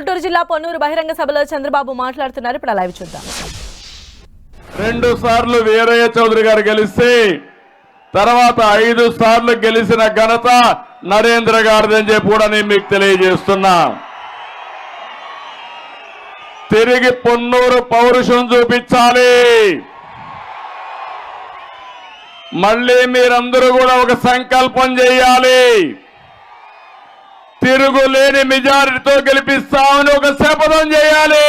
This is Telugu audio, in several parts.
గుంటూరు జిల్లా పొన్నూరు బహిరంగ సభలో చంద్రబాబు మాట్లాడుతున్నారు. ఇప్పుడు లైవ్ చూద్దాం. రెండు సార్లు వీరయ్య చౌదరి గారు గెలిస్తే తర్వాత ఐదు సార్లు గెలిచిన ఘనత నరేంద్ర గారిదని చెప్పి కూడా నేను మీకు తెలియజేస్తున్నా. తిరిగి పొన్నూరు పౌరుషం చూపించాలి. మళ్ళీ మీరందరూ కూడా ఒక సంకల్పం చేయాలి. తిరుగులేని మెజారిటీతో గెలిపిస్తామని ఒక శపథం చేయాలి.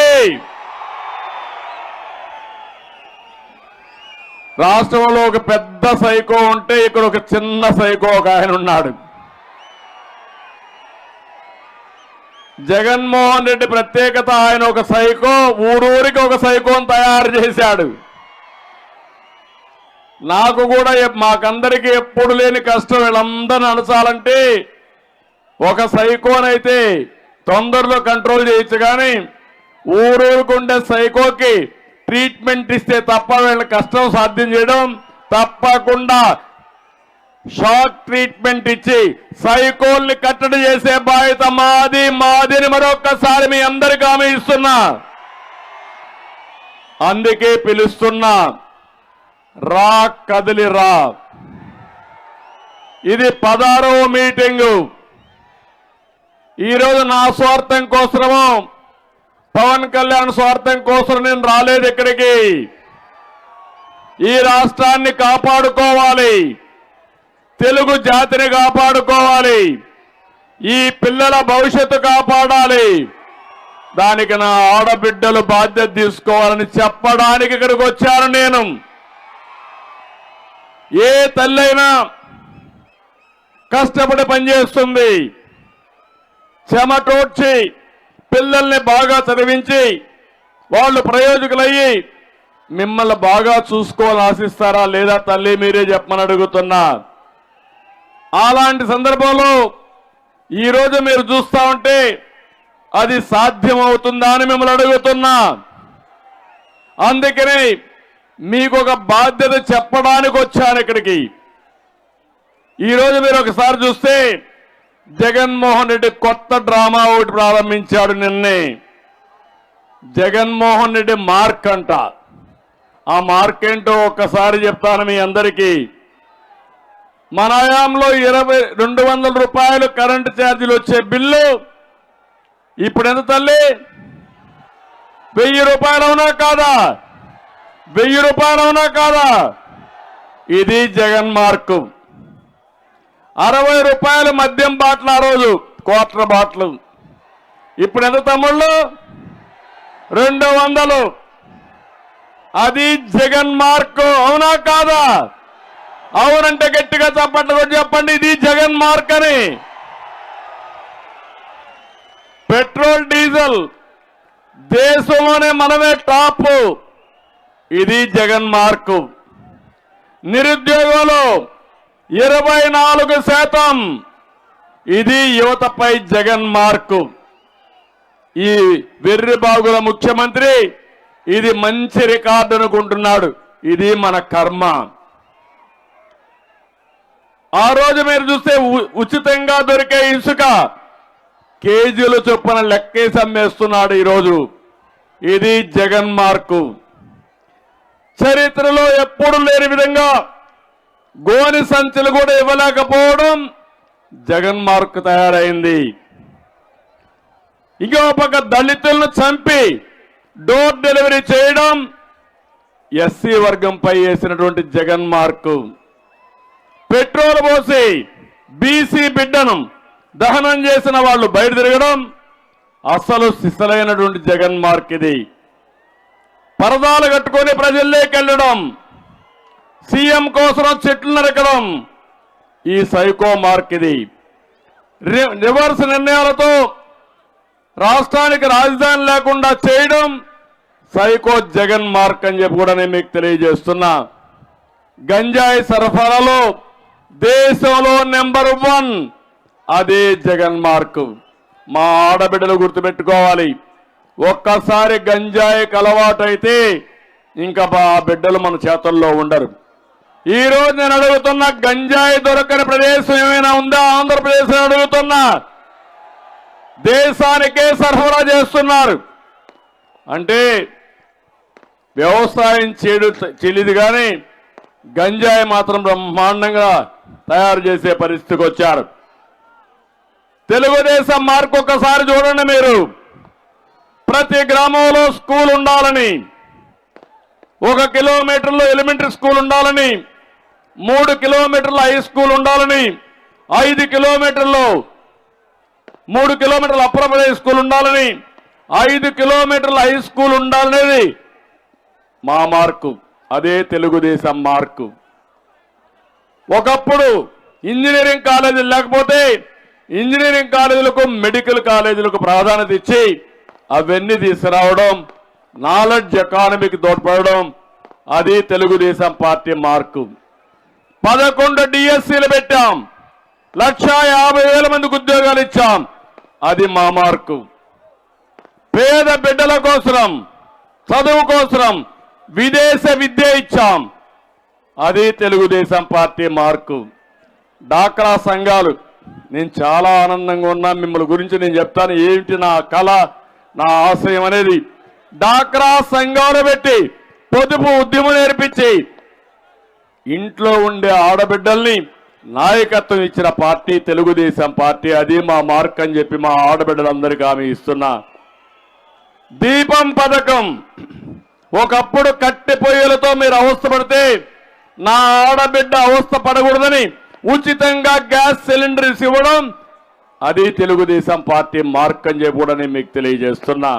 రాష్ట్రంలో ఒక పెద్ద సైకో ఉంటే ఇక్కడ ఒక చిన్న సైకో ఒక ఆయన ఉన్నాడు. జగన్మోహన్ రెడ్డి ప్రత్యేకత ఆయన ఒక సైకో ఊరూరికి ఒక సైకోను తయారు చేశాడు. నాకు కూడా మాకందరికీ ఎప్పుడు లేని కష్టం వీళ్ళందరిని అణచాలంటే ఒక సైకోనైతే తొందరలో కంట్రోల్ చేయొచ్చు కానీ ఊరూరుకుండే సైకోకి ట్రీట్మెంట్ ఇస్తే తప్ప వీళ్ళ కష్టం సాధ్యం చేయడం తప్పకుండా. షాక్ ట్రీట్మెంట్ ఇచ్చి సైకోల్ని కట్టడి చేసే బాధ్యత మాది మాదిని మరొకసారి మీ అందరికీ హామీ ఇస్తున్నా. అందుకే పిలుస్తున్నా రా కదిలి రా ఇది పదారవ మీటింగు. ఈరోజు నా స్వార్థం కోసము పవన్ కళ్యాణ్ స్వార్థం కోసం నేను రాలేదు ఇక్కడికి. ఈ రాష్ట్రాన్ని కాపాడుకోవాలి. తెలుగు జాతిని కాపాడుకోవాలి. ఈ పిల్లల భవిష్యత్తు కాపాడాలి. దానికి నా ఆడబిడ్డలు బాధ్యత తీసుకోవాలని చెప్పడానికి ఇక్కడికి వచ్చాను నేను. ఏ తల్లైనా కష్టపడి పనిచేస్తుంది. చెమటోడ్చి పిల్లల్ని బాగా చదివించి వాళ్ళు ప్రయోజకులయ్యి మిమ్మల్ని బాగా చూసుకోవాలని ఆశిస్తారా లేదా తల్లి మీరే చెప్పమని అడుగుతున్నా. అలాంటి సందర్భంలో ఈరోజు మీరు చూస్తా ఉంటే అది సాధ్యమవుతుందా అని మిమ్మల్ని అడుగుతున్నా. అందుకని మీకు ఒక బాధ్యత చెప్పడానికి వచ్చాను ఇక్కడికి. ఈరోజు మీరు ఒకసారి చూస్తే జగన్మోహన్ రెడ్డి కొత్త డ్రామా ఒకటి ప్రారంభించాడు నిన్నే. జగన్మోహన్ రెడ్డి మార్క్ అంట. ఆ మార్క్ ఏంటో ఒక్కసారి చెప్తాను మీ అందరికీ. మన హయాంలో ఇరవై రెండు వందల రూపాయలు కరెంటు ఛార్జీలు వచ్చే బిల్లు ఇప్పుడు ఎంత తల్లి? వెయ్యి రూపాయలు అవునా కాదా? వెయ్యి రూపాయలు అవునా కాదా? ఇది జగన్ మార్కు. అరవై రూపాయలు మద్యం బాటిల్ ఆ రోజు క్వార్టర్ బాటిల్. ఇప్పుడు ఎంత తమ్ముళ్ళు? రెండు వందలు. అది జగన్ మార్కు అవునా కాదా? అవునంటే గట్టిగా చప్పట్లు కొట్టి చెప్పండి ఇది జగన్ మార్క్ అని. పెట్రోల్ డీజిల్ దేశంలోనే మనమే టాప్. ఇది జగన్ మార్కు. నిరుద్యోగంలో ఇరవై నాలుగు శాతం. ఇది యువతపై జగన్ మార్కు. ఈ వెర్రి బాగుల ముఖ్యమంత్రి ఇది మంచి రికార్డు అనుకుంటున్నాడు. ఇది మన కర్మ. ఆ రోజు మీరు చూస్తే ఉ- ఉచితంగా దొరికే ఇసుక కేజీల చొప్పున లెక్కేసి అమ్మేస్తున్నాడు ఈరోజు. ఇది జగన్ మార్కు. చరిత్రలో ఎప్పుడు లేని విధంగా గోని సంచులు కూడా ఇవ్వలేకపోవడం జగన్ మార్క్ తయారైంది. ఇంకో పక్క దళితులను చంపి డోర్ డెలివరీ చేయడం ఎస్సీ వర్గంపై వేసినటువంటి జగన్ మార్క్ పెట్రోల్ పోసి బీసీ బిడ్డను దహనం చేసిన వాళ్ళు బయట తిరగడం అసలు సిసలైనటువంటి జగన్ మార్క్ ఇది పరదాలు కట్టుకొని ప్రజల్లోకి వెళ్ళడం సీఎం కోసం చెట్లు నరకడం ఈ సైకో మార్క్ ఇది. రి- రివర్స్ నిర్ణయాలతో రాష్ట్రానికి రాజధాని లేకుండా చేయడం సైకో జగన్ మార్క్ అని చెప్పి కూడా నేను మీకు తెలియజేస్తున్నా. గంజాయి సరఫరాలో దేశంలో నెంబర్ వన్ అదే జగన్ మార్క్. మా ఆడబిడ్డలు గుర్తుపెట్టుకోవాలి. ఒక్కసారి గంజాయికి అలవాటైతే ఇంకా బా బిడ్డలు మన చేతుల్లో ఉండరు. ఈ రోజు నేను అడుగుతున్న గంజాయి దొరకని ప్రదేశం ఏమైనా ఉందా? ఆంధ్రప్రదేశ్ అడుగుతున్నా. దేశానికే సరఫరా చేస్తున్నారు. అంటే వ్యవసాయం చేయడు చెల్లిది కానీ గంజాయి మాత్రం బ్రహ్మాండంగా తయారు చేసే పరిస్థితికి వచ్చారు. తెలుగుదేశం మార్కు ఒక్కసారి చూడండి మీరు. ప్రతి గ్రామంలో స్కూల్ ఉండాలని ఒక కిలోమీటర్లో ఎలిమెంటరీ స్కూల్ ఉండాలని మూడు కిలోమీటర్ల హై స్కూల్ ఉండాలని ఐదు కిలోమీటర్లు మూడు కిలోమీటర్ల అప్పర్ ప్రైమరీ స్కూల్ ఉండాలని ఐదు కిలోమీటర్ల హై స్కూల్ ఉండాలనేది మా మార్కు అదే తెలుగుదేశం మార్కు. ఒకప్పుడు ఇంజనీరింగ్ కాలేజీలు లేకపోతే ఇంజనీరింగ్ కాలేజీలకు మెడికల్ కాలేజీలకు ప్రాధాన్యత ఇచ్చి అవన్నీ తీసుకురావడం నాలెడ్జ్ ఎకానమీకి తోడ్పడడం అది తెలుగుదేశం పార్టీ మార్కు. పదకొండు డిఎస్సీలు పెట్టాం. లక్ష యాభై వేల మందికి ఉద్యోగాలు ఇచ్చాం. అది మా మార్కు. పేద బిడ్డల కోసరం చదువు కోసరం విదేశ విద్య ఇచ్చాం. అది తెలుగుదేశం పార్టీ మార్కు. డాక్రా సంఘాలు. నేను చాలా ఆనందంగా ఉన్నా మిమ్మల్ని గురించి నేను చెప్తాను. ఏమిటి నా కళ నా ఆశయం అనేది? డాక్రా సంఘాలు పెట్టి పొదుపు ఉద్యమం నేర్పించి ఇంట్లో ఉండే ఆడబిడ్డల్ని నాయకత్వం ఇచ్చిన పార్టీ తెలుగుదేశం పార్టీ అది మా మార్క్ అని చెప్పి మా ఆడబిడ్డలందరికీ ఆమె ఇస్తున్నా. దీపం పథకం ఒకప్పుడు కట్టె పొయ్యలతో మీరు అవస్థపడితే నా ఆడబిడ్డ అవస్థ పడకూడదని ఉచితంగా గ్యాస్ సిలిండర్స్ ఇవ్వడం అది తెలుగుదేశం పార్టీ మార్క్ అని చెప్పి కూడా నేను మీకు తెలియజేస్తున్నా.